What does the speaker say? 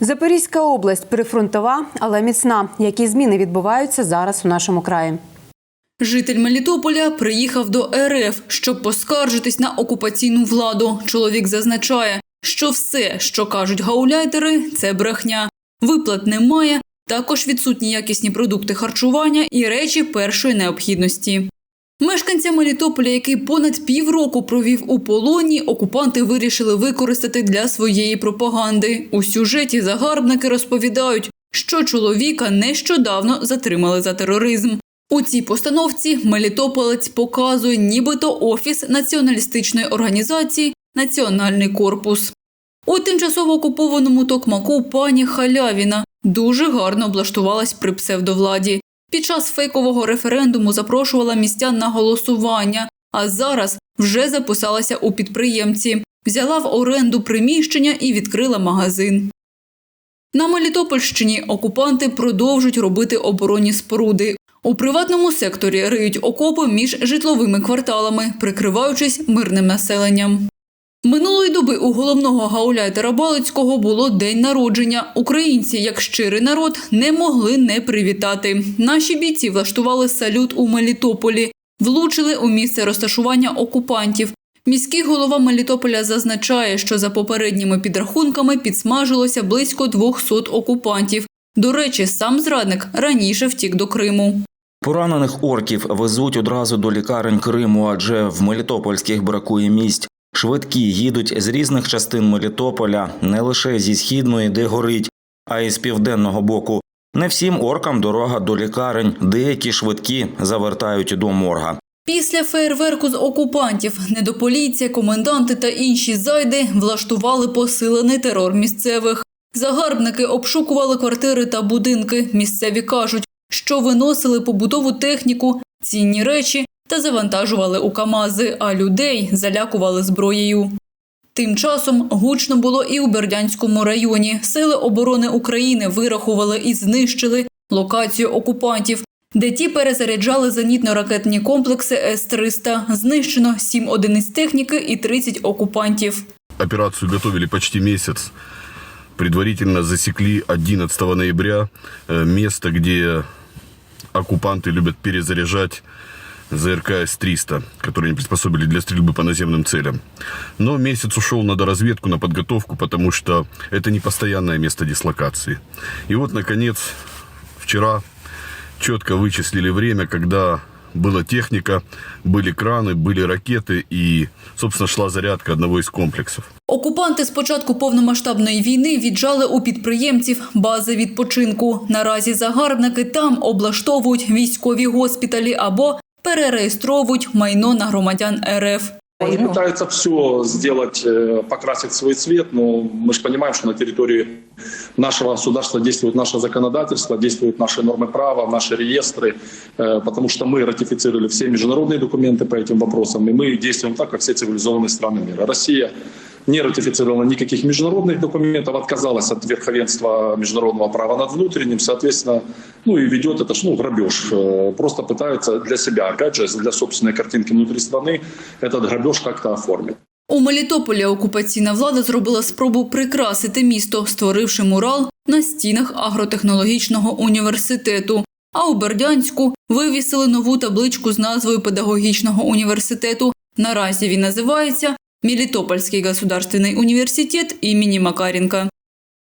Запорізька область прифронтова, але міцна. Які зміни відбуваються зараз у нашому краї? Житель Мелітополя приїхав до РФ, щоб поскаржитись на окупаційну владу. Чоловік зазначає, що все, що кажуть гауляйтери, це брехня. Виплат немає, також відсутні якісні продукти харчування і речі першої необхідності. Мешканця Мелітополя, який понад півроку провів у полоні, окупанти вирішили використати для своєї пропаганди. У сюжеті загарбники розповідають, що чоловіка нещодавно затримали за тероризм. У цій постановці Мелітополець показує нібито офіс націоналістичної організації Національний корпус. У тимчасово окупованому Токмаку пані Халявіна дуже гарно облаштувалась при псевдовладі. Під час фейкового референдуму запрошувала містян на голосування, а зараз вже записалася у підприємці, взяла в оренду приміщення і відкрила магазин. На Мелітопольщині окупанти продовжують робити оборонні споруди. У приватному секторі риють окопи між житловими кварталами, прикриваючись мирним населенням. Минулої доби у головного гауляйтера Балицького було день народження. Українці, як щирий народ, не могли не привітати. Наші бійці влаштували салют у Мелітополі, влучили у місце розташування окупантів. Міський голова Мелітополя зазначає, що за попередніми підрахунками підсмажилося близько 200 окупантів. До речі, сам зрадник раніше втік до Криму. Поранених орків везуть одразу до лікарень Криму, адже в Мелітопольських бракує місць. Швидкі їдуть з різних частин Мелітополя, не лише зі східної, де горить, а й з південного боку. Не всім оркам дорога до лікарень, деякі швидкі завертають до морга. Після фейерверку з окупантів недополіція, коменданти та інші зайди влаштували посилений терор місцевих. Загарбники обшукували квартири та будинки. Місцеві кажуть, що виносили побутову техніку, цінні речі та завантажували у КАМАЗи, а людей залякували зброєю. Тим часом гучно було і у Бердянському районі. Сили оборони України вирахували і знищили локацію окупантів, де ті перезаряджали зенітно-ракетні комплекси С-300. Знищено 7 одиниць техніки і 30 окупантів. Операцию готовили почти месяц. Предварительно засекли 11 ноября э, место, где оккупанты любят перезаряжать ЗРК С-300, которые они приспособили для стрельбы по наземным целям. Но месяц ушел на доразведку, на подготовку, потому что это не постоянное место дислокации. И вот, наконец, вчера четко вычислили время, когда была техника, были краны, были ракеты и, собственно, шла зарядка одного из комплексов. Окупанти з початку повномасштабної війни віджали у підприємців бази відпочинку. Наразі загарбники там облаштовують військові госпіталі або перереєстровують майно на громадян РФ. Они пытаются все сделать, э, покрасить свой цвет, но мы же понимаем, что на территории нашего государства действует наше законодательство, действуют наши нормы права, наши реестры, э, потому что мы ратифицировали все международные документы по этим вопросам, и мы действуем так, как все цивилизованные страны мира. Россия не ратифицировала никаких международных документов, отказалась от верховенства международного права над внутренним, соответственно, ну и ведет это ж, ну, грабеж. Э, Просто пытаются для себя, опять же, для собственной картинки внутри страны этот грабеж как-то оформить. У Мелітополі окупаційна влада зробила спробу прикрасити місто, створивши мурал на стінах агротехнологічного університету. А у Бердянську вивісили нову табличку з назвою педагогічного університету. Наразі він називається Мелітопольський государственный университет имени Макаренка.